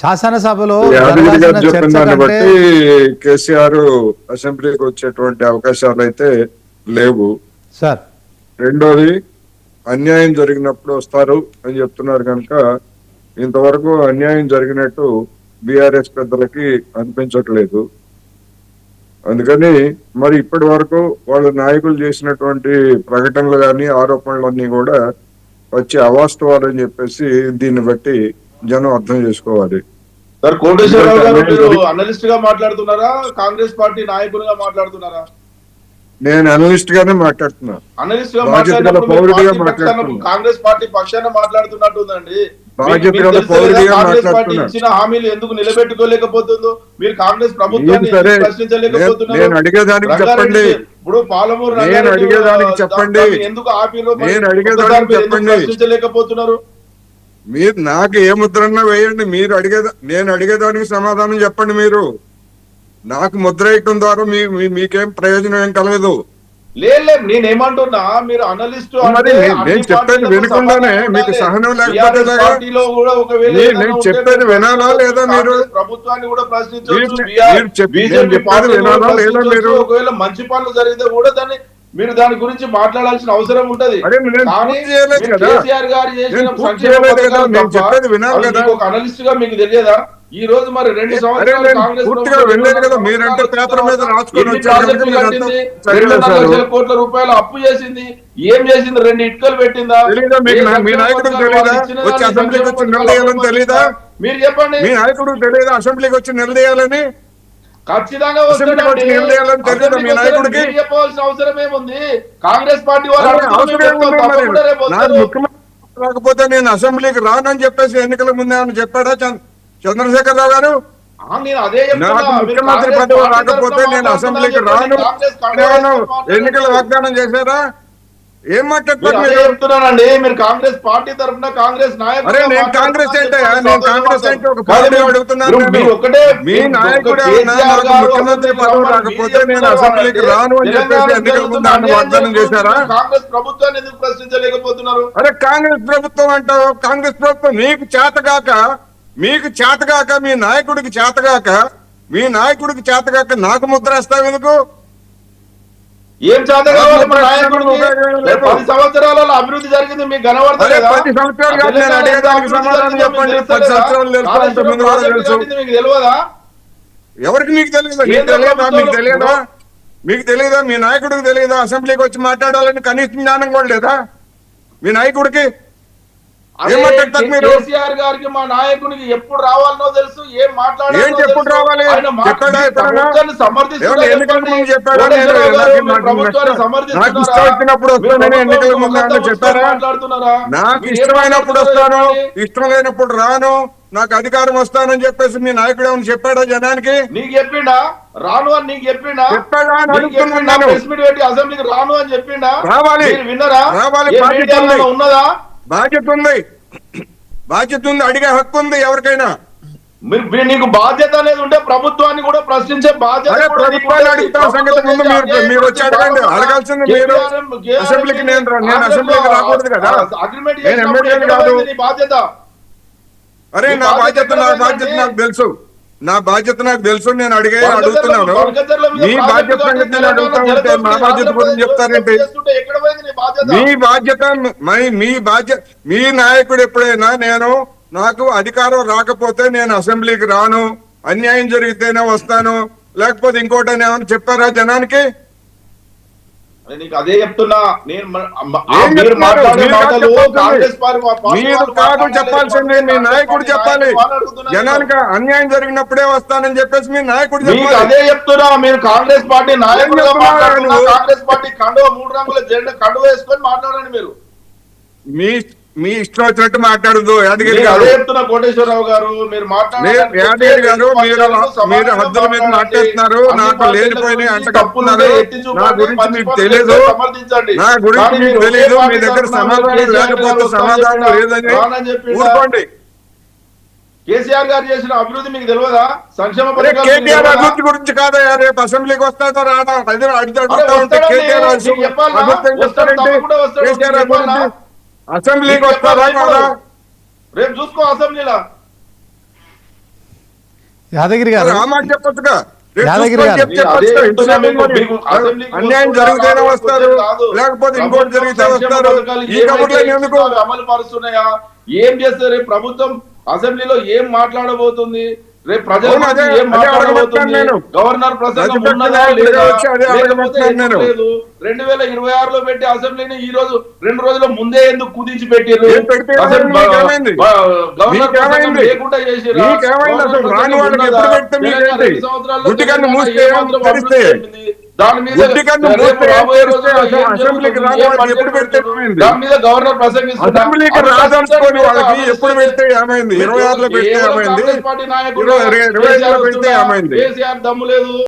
శాసనసభలో బట్టి కేసీఆర్ అసెంబ్లీకి వచ్చేటువంటి అవకాశాలు అయితే లేవు. సార్. రెండోది అన్యాయం జరిగినప్పుడు వస్తారు అని చెప్తున్నారు కనుక ఇంతవరకు అన్యాయం జరిగినట్టు బీఆర్ఎస్ పెద్దలకి అనిపించట్లేదు. అందుకని మరి ఇప్పటి వరకు వాళ్ళ నాయకులు చేసినటువంటి ప్రకటనలు కానీ ఆరోపణలన్నీ కూడా వచ్చి అవాస్తవాలని చెప్పేసి దీన్ని బట్టి జనం అర్థం చేసుకోవాలి సార్ కోటేశ్వరరావు గారు ఎందుకంటే మీరు అనలిస్ట్గా మాట్లాడుతున్నారా కాంగ్రెస్ పార్టీ నాయకులుగా మాట్లాడుతున్నారా నేను అనలిస్ట్ గానే మాట్లాడుతున్నా అనలిస్ట్గా మాట్లాడినప్పుడు. కాంగ్రెస్ పార్టీ పక్షాన కాంగ్రెస్ పార్టీ. ఇచ్చిన హామీలు ఎందుకు నిలబెట్టుకోలేకపోతుందో మీరు కాంగ్రెస్ ప్రభుత్వాన్ని ప్రశ్నించలేకపోతున్నారు. ఇప్పుడు పాలమూరు నేను అడిగేదానికి చెప్పండి. ఎందుకు మరి నేను అడిగేదానికి చెప్పండి. ప్రశ్నించలేకపోతున్నారు మీరు నాకు ఏ ముద్రన్నా వేయండి మీరు అడిగేదా నేను అడిగేదానికి సమాధానం చెప్పండి మీరు నాకు ముద్ర వేయటం ద్వారా మీ మీకేం ప్రయోజనం ఏం కలగదు లేదు లేదు నేనేమంటున్నా మీరు అనలిస్ట్ మరి నేను- చెప్పేది వినకుండానే మీకు సహనం లేకపోతే నేను- చెప్పేది వినాలా లేదా మీరు? ప్రభుత్వాన్ని కూడా ప్రశ్నించవచ్చు వినాలా లేదా. మీరు? ఒకవేళ మంచి పనులు జరిగితే కూడా దాన్ని మీరు దాని గురించి మాట్లాడాల్సిన అవసరం ఉంటది. కేసీఆర్ గారు చేసిన సంక్షేమ. పథకాలు ఒక అనలిస్ట్గా మీకు తెలియదా? ఈ రోజు మరి రెండు సంవత్సరాలు లక్షల కోట్ల రూపాయలు అప్పు చేసింది. ఏం చేసింది? రెండు ఇటుకలు పెట్టిందా? మీరు చెప్పండి. మీ నాయకుడు తెలియదు అసెంబ్లీకి వచ్చి నిలదీయాలని? ఖచ్చితంగా మీ నాయకుడికి? మీరు చెప్పవలసిన అవసరం ఏముంది కాంగ్రెస్ పార్టీ వాళ్ళు రాకపోతే నేను అసెంబ్లీకి రానని చెప్పేసి ఎన్నికల ముందే ఏమన్నా చెప్పాడా? చంద్ర- చంద్రశేఖరరావు గారు? ముఖ్యమంత్రి పదవి రాకపోతే నేను అసెంబ్లీకి రాను. ఎన్నికల వాగ్దానం చేశారా? ఏం మీరు కాంగ్రెస్ పార్టీ తరఫున కాంగ్రెస్ నేను కాంగ్రెస్ నేను కాంగ్రెస్ ఏంటి? ఒక పార్టీ అడుగుతున్నాను నేను. ఒకటే మీ నాయకుడు ముఖ్యమంత్రి పదవి రాకపోతే నేను అసెంబ్లీకి అంటే రాను అని చెప్పేసి తెలంగాణ ఎన్నికల ముందు జరుగుతున్న ఆయన వాగ్దానం చేశారా? కాంగ్రెస్ ప్రభుత్వాన్ని ఎందుకు ప్రశ్నించలేకపోతున్నారు? అరే కాంగ్రెస్ ప్రభుత్వం అంటావు కాంగ్రెస్ ప్రభుత్వం మీకు చేతగాక మీకు చేతగాక మీ నాయకుడికి చేతగాక మీ నాయకుడికి చేతగాక నాకు ముద్ర వేస్తావు ఎందుకు? ఏం చేత కావాలి మన నాయకుడికి పది సంవత్సరాలలో అభివృద్ధి జరిగింది మీకు కనబడతలేదా మీకు తెలియదా? ఎవరికి మీకు తెలియదా? మీకు కేంద్ర తెలియదా? మీకు ప్రభుత్వంలో తెలియదా? మీకు తెలియదా? మీ నాయకుడికి తెలియదా? అసెంబ్లీకి వచ్చి మాట్లాడాలని కనీస జ్ఞానం కూడా లేదా? మీ నాయకుడికి అదే ఏం మాట్లాడతారు మీరు? కేసీఆర్ గారికి మా నాయకుడికి ఎప్పుడు రావాలనో తెలుసు ఏం? మాట్లాడుతున్నారా? నాకు ఇష్టమైనప్పుడు వస్తాను ఇష్టం లేనప్పుడు రాను నాకు అధికారం వస్తానని చెప్పేసి మీ నాయకుడు ఏమని చెప్పాడా జనానికి? నీకు చెప్పిండా రాను అని నీకు చెప్పిండా చెప్పాడా అని అడుగుతున్నాను అసెంబ్లీకి రాను అని చెప్పిండా రావాలి. విన్నరా? రావాలి. ఉన్నదా? బాధ్యత ఉంది. బాధ్యత ఉంది అడిగే హక్కు ఉంది ఎవరికైనా. మీరు నీకు బాధ్యత అనేది ఉంటే ప్రభుత్వాన్ని కూడా ప్రశ్నించే బాధ్యత ప్రభుత్వాన్ని. అడుగుతా సంగతి ముందు మీరు మీరు వచ్చి అడగండి. అడగాల్సింది మీరు. అసెంబ్లీకి నేను నేను అసెంబ్లీకి రాకూడదు కదా. అగ్రిమెంట్ నేను ఎమ్మెల్యేని కాదు. బాధ్యత? అరే నా బాధ్యత నా బాధ్యత? నాకు తెలుసు. నా బాధ్యత నాకు తెలుసు నేను అడిగే అడుగుతున్నాను. మీ బాధ్యత సంగతి అడుగుతా ఉంటే మా బాధ్యత గురించి చెప్తారేంటి మీ బాధ్యత మీ బాధ్యత మీ నాయకుడు ఎప్పుడైనా నేను నాకు అధికారం రాకపోతే నేను అసెంబ్లీకి రాను అన్యాయం జరిగితేనే వస్తాను లేకపోతే ఇంకోటి ఏమైనా చెప్పారా జనానికి? నీకు అదే చెప్తున్నా నేను మీరు? మాట్లాడే మాటలు. కాంగ్రెస్ మీరు కాదు. చెప్పాల్సింది మీ నాయకుడు చెప్పాలి. జనానికి అన్యాయం జరిగినప్పుడే వస్తానని చెప్పేసి మీ నాయకుడు అదే చెప్తున్నా మీరు కాంగ్రెస్ పార్టీ నువ్వు? కాంగ్రెస్ పార్టీ కండువ మూడు రంగుల జెండా కండువ వేసుకొని మాట్లాడండి మీరు మీ మీ ఇష్టం వచ్చినట్టు మాట్లాడదు యాదగిరి గారు. కోటేశ్వరరావు గారు మీరు యాదగిరి గారు మీరు మీరు హద్దుల మీద మాట్లాడుతున్నారు. నాకు లేనిపోయినాయి అంట కప్పుతున్నారు నా గురించి మీకు తెలియదు. నా గురించి మీకు తెలియదు. మీ దగ్గర సమాధానం లేకపోతే సమాధానం లేదని ఊరుకోండి. కేసీఆర్ గారు చేసిన అభివృద్ధి మీకు తెలియదా? సంక్షేమ కేటీఆర్? అభివృద్ధి గురించి కాదయ్యా రేపు అసెంబ్లీకి వస్తాదో రాదా అదే అడిగి అడుగుతా ఉంటే. కేటీఆర్? అభివృద్ధి అసెంబ్లీకి వస్తారా? రేపు చూసుకో అసెంబ్లీలో. యాదగిరి గారు. చెప్పొచ్చుగా. యాదగిరి గారు. అన్యాయం జరిగితేనే వస్తారు. లేకపోతే ఇంకోటి జరిగితే వస్తారు. ఈ ఎందుకు? అమలు పరుస్తున్నాయా? ఏం చేస్తారు? రేపు ప్రభుత్వం అసెంబ్లీలో ఏం మాట్లాడబోతుంది? రేపు ప్రజల ఏం మాట్లాడబోతుంది. గవర్నర్ ప్రసంగం ఉన్నదా లేదా? రెండు వేల ఇరవై ఆరులో పెట్టి అసెంబ్లీని ఈ రోజు రెండు రోజుల ముందే ఎందుకు కుదించి పెట్టారు? దాని మీద? దాని మీద గవర్నర్ ప్రసంగిస్తున్నారు. రాదనుకోని వాళ్ళకి ఎప్పుడు పెడితే ఏమైంది? ఇరవై ఆరులో పెడితే? ఏమైంది? కేసీఆర్ దమ్ము లేదు.